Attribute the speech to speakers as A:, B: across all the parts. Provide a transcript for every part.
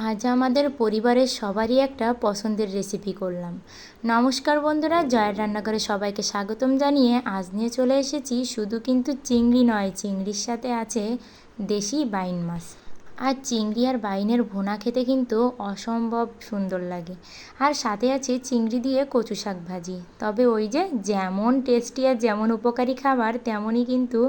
A: আজ আমাদের পরিবারের সবারই একটা পছন্দের রেসিপি করলাম। নমস্কার বন্ধুরা, জয়ের রান্নাঘরে সবাইকে স্বাগতম জানিয়ে আজ নিয়ে চলে এসেছি শুধু কিন্তু চিংড়ি নয়, চিংড়ির সাথে আছে দেশি বাইন মাছ। আর চিংড়ি আর বাইনের ভুনা খেতে কিন্তু অসম্ভব সুন্দর লাগে। আর সাথে আছে চিংড়ি দিয়ে কচু শাক ভাজি। তবে ওই যে যেমন টেস্টি আর যেমন উপকারী খাবার, তেমনই কিন্তু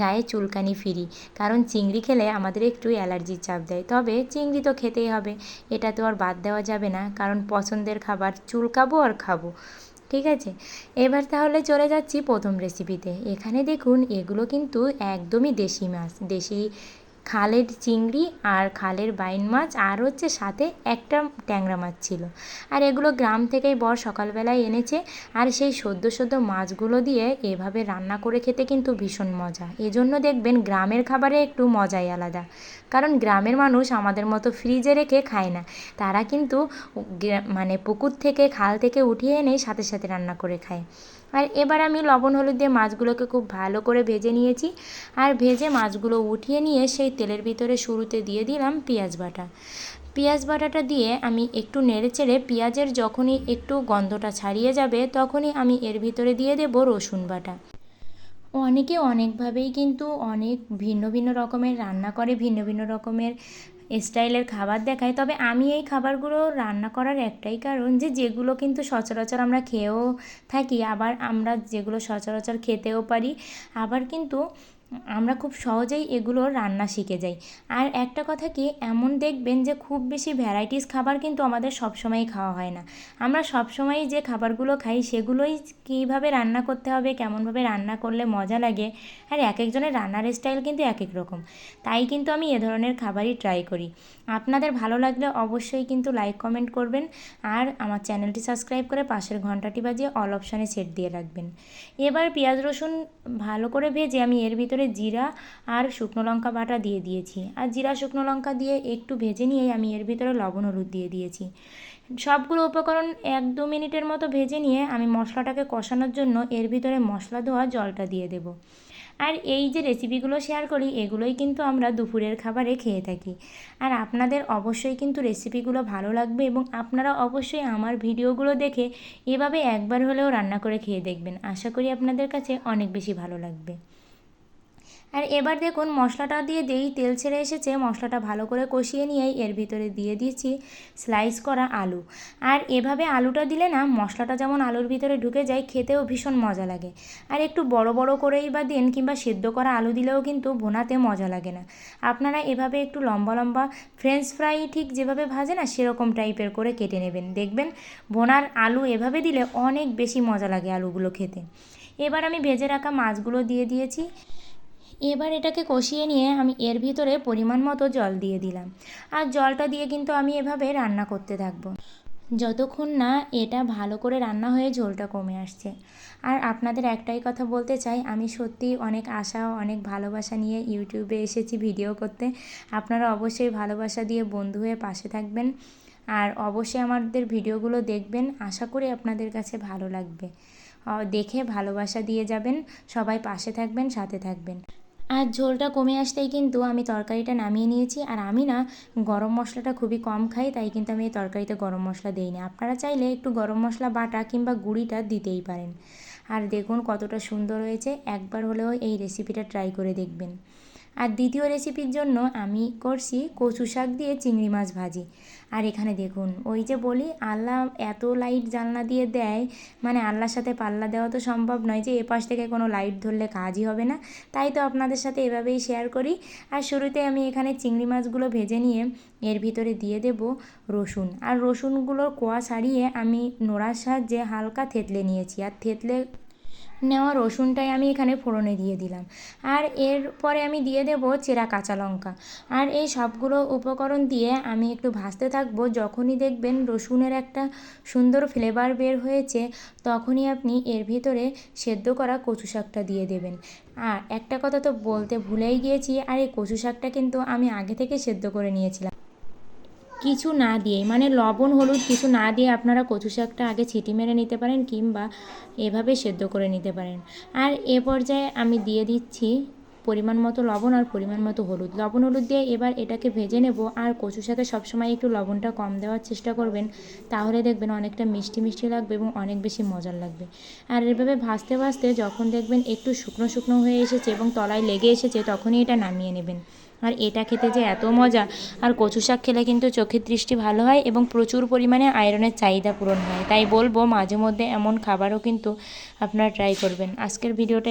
A: গায়ে চুলকানি ফিরি কারণ চিংড়ি খেলে আমাদের একটু অ্যালার্জির চাপ দেয়। তবে চিংড়ি তো খেতেই হবে। এটা তো আর বাদ দেওয়া যাবে না। কারণ পছন্দের খাবার চুলকাবো আর খাব। ঠিক আছে? এবার তাহলে চলে যাচ্ছি প্রথম রেসিপিতে এখানে দেখুন, এগুলো কিন্তু একদমই দেশি মাছ। দেশি খালের চিংড়ি আর খালের বাইন মাছ আর হচ্ছে সাথে একটা ট্যাংরা মাছ ছিল। আর এগুলো গ্রাম থেকেই বর সকালবেলায় এনেছে আর সেই সদ্য সদ্য মাছগুলো দিয়ে এভাবে রান্না করে খেতে কিন্তু ভীষণ মজা। এজন্য দেখবেন গ্রামের খাবারে একটু মজাই আলাদা। কারণ গ্রামের মানুষ আমাদের মতো ফ্রিজে রেখে খায় না। তারা কিন্তু মানে পুকুর থেকে, খাল থেকে উঠিয়ে এনেই সাথে সাথে রান্না করে খায়। আর এবার আমি লবণ, হলুদ দিয়ে মাছগুলোকে খুব ভালো করে ভেজে নিয়েছি। আর ভেজে মাছগুলো উঠিয়ে নিয়ে সেই তেলের ভিতরে শুরুতে দিয়ে দিলাম পেঁয়াজ বাটা। পেঁয়াজ বাটাটা দিয়ে আমি একটু নেড়ে চেড়ে পেঁয়াজের যখনই একটু গন্ধটা ছাড়িয়ে যাবে, তখনই আমি এর ভিতরে দিয়ে দেবো রসুন বাটা। অনেকে অনেকভাবেই কিন্তু অনেক ভিন্ন ভিন্ন রকমের রান্না করে, ভিন্ন ভিন্ন রকমের স্টাইলের খাবার দেখায় তবে আমি এই খাবারগুলো রান্না করার একটাই কারণ যে যেগুলো কিন্তু সচরাচর আমরা খেয়েও থাকি, আবার আমরা যেগুলো সচরাচর খেতেও পারি, আবার কিন্তু আমরা খুব সহজেই এগুলো রান্না শিখে যাই। আর একটা কথা কি, এমন দেখবেন যে খুব বেশি ভ্যারাইটিস খাবার কিন্তু আমাদের সবসময়ই খাওয়া হয় না। আমরা সবসময়ই যে খাবারগুলো খাই, সেগুলোই কীভাবে রান্না করতে হবে, কেমনভাবে রান্না করলে মজা লাগে, আর এক একজনের রান্নার স্টাইল কিন্তু এক এক রকম। তাই কিন্তু আমি এ ধরনের খাবারই ট্রাই করি। আপনাদের ভালো লাগলে অবশ্যই কিন্তু লাইক কমেন্ট করবেন, আর আমার চ্যানেলটি সাবস্ক্রাইব করে পাশের ঘন্টাটি বাজিয়ে অল অপশানে সেট দিয়ে রাখবেন। এবার পেঁয়াজ রসুন ভালো করে ভেজে আমি এর ভিতরে জিরা আর শুকনো লঙ্কা বাটা দিয়ে দিয়েছি। আর জিরা, শুকনো লঙ্কা দিয়ে একটু ভেজে নিয়ে আমি এর ভিতরে লবণ হলুদ দিয়ে দিয়েছি। সবগুলো উপকরণ এক দু মিনিটের মতো ভেজে নিয়ে আমি মশলাটাকে কষানোর জন্য এর ভিতরে মশলা ধোয়া জলটা দিয়ে দেবো। আর এই যে রেসিপিগুলো শেয়ার করি, এগুলোই কিন্তু আমরা দুপুরের খাবারে খেয়ে থাকি। আর আপনাদের অবশ্যই কিন্তু রেসিপিগুলো ভালো লাগবে এবং আপনারা অবশ্যই আমার ভিডিওগুলো দেখে এভাবে একবার হলেও রান্না করে খেয়ে দেখবেন। আশা করি আপনাদের কাছে অনেক বেশি ভালো লাগবে। আর এবার দেখুন, মশলাটা দিয়ে দিয়েই তেল ছেড়ে এসেছে, মশলাটা ভালো করে কষিয়ে নিয়েই এর ভিতরে দিয়ে দিয়েছি স্লাইস করা আলু। আর এভাবে আলুটা দিলে না, মশলাটা যেমন আলুর ভিতরে ঢুকে যায়, খেতেও ভীষণ মজা লাগে। আর একটু বড় বড় করেই বা দিন কিংবা সেদ্ধ করা আলু দিলেও কিন্তু ভোনাতে মজা লাগে না। আপনারা এভাবে একটু লম্বা লম্বা ফ্রেঞ্চ ফ্রাই ঠিক যেভাবে ভাজে না, সেরকম টাইপের করে কেটে নেবেন। দেখবেন ভোনার আলু এভাবে দিলে অনেক বেশি মজা লাগে আলুগুলো খেতে। এবার আমি ভেজে রাখা মাছগুলো দিয়ে দিয়েছি। এবার এটাকে কষিয়ে নিয়ে আমি এর ভিতরে পরিমাণ মতো জল দিয়ে দিলাম। আর জলটা দিয়ে কিন্তু আমি এভাবে রান্না করতে থাকব। যতক্ষণ না এটা ভালো করে রান্না হয়ে ঝোলটা কমে আসছে। আর আপনাদের একটাই কথা বলতে চাই, আমি সত্যি অনেক আশা, অনেক ভালোবাসা নিয়ে ইউটিউবে এসেছি ভিডিও করতে। আপনারা অবশ্যই ভালোবাসা দিয়ে বন্ধু হয়ে পাশে থাকবেন। আর অবশ্যই আমাদের ভিডিওগুলো দেখবেন, আশা করি আপনাদের কাছে ভালো লাগবে। দেখে ভালোবাসা দিয়ে যাবেন, সবাই পাশে থাকবেন, সাথে থাকবেন। আর ঝোলটা কমে আসতেই কিন্তু আমি তরকারিটা নামিয়ে নিয়েছি। আর আমি না গরম মশলাটা খুবই কম খাই, তাই কিন্তু আমি এই তরকারিতে গরম মশলা দিই না। আপনারা চাইলে একটু গরম মশলা, বাটা কিংবা গুঁড়িটা দিতেই পারেন। আর দেখুন কতটা সুন্দর হয়েছে। একবার হলেও এই রেসিপিটা ট্রাই করে দেখবেন। আর দ্বিতীয় রেসিপির জন্য আমি করছি কচু শাক দিয়ে চিংড়ি মাছ ভাজি। আর এখানে দেখুন, ওই যে বলি, আল্লাহ এত লাইট জানলা দিয়ে দেয় মানে আল্লাহর সাথে পাল্লা দেওয়া তো সম্ভব নয় যে এপাশ থেকে কোনো লাইট ধরলে কাজই হবে না। তাই তো আপনাদের সাথে এভাবেই শেয়ার করি। আর শুরুতে আমি এখানে চিংড়ি মাছগুলো ভেজে নিয়ে এর ভিতরে দিয়ে দেব রসুন। আর রসুনগুলোর কোয়া ছাড়িয়ে আমি নোড়ার সাহায্যে হালকা থেতলে নিয়েছি। আর থেতলে নেওয়া রসুনটাই আমি এখানে ফোড়নে দিয়ে দিলাম। আর এরপরে আমি দিয়ে দেব চেরা কাঁচা লঙ্কা। আর এই সবগুলো উপকরণ দিয়ে আমি একটু ভাজতে থাকব। যখনই দেখবেন রসুনের একটা সুন্দর ফ্লেভার বের হয়েছে, তখনই আপনি এর ভিতরে সেদ্ধ করা কচু শাকটা দিয়ে দেবেন। আর একটা কথা তো বলতে ভুলেই গিয়েছি, আর এই কচু শাকটা কিন্তু আমি আগে থেকে সেদ্ধ করে নিয়েছিলাম। কিছু না দিয়ে মানে লবণ, হলুদ কিছু না দিয়ে আপনারা কচু শাকটা আগে ছিটি মেরে নিতে পারেন কিংবা এভাবে সেদ্ধ করে নিতে পারেন। আর এ পর্যায়ে আমি দিয়ে দিচ্ছি পরিমাণ মতো লবণ আর পরিমাণ মতো হলুদ। লবণ হলুদ দিয়ে এবার এটাকে ভেজে নেব আর কচুর সাথে সবসময় একটু লবণটা কম দেওয়ার চেষ্টা করবেন। তাহলে দেখবেন অনেকটা মিষ্টি মিষ্টি লাগবে এবং অনেক বেশি মজার লাগবে। আর এভাবে ভাজতে ভাজতে যখন দেখবেন একটু শুকনো শুকনো হয়ে এসেছে এবং তলায় লেগে এসেছে তখনই এটা নামিয়ে নেবেন। আর এটা খেতে যে এত মজা! আর কচু শাক খেলে কিন্তু চোখের দৃষ্টি ভালো হয় এবং প্রচুর পরিমাণে আয়রনের চাহিদা পূরণ হয়। তাই বলব মাঝে মধ্যে এমন খাবারও কিন্তু আপনারা ট্রাই করবেন। আজকের ভিডিওটা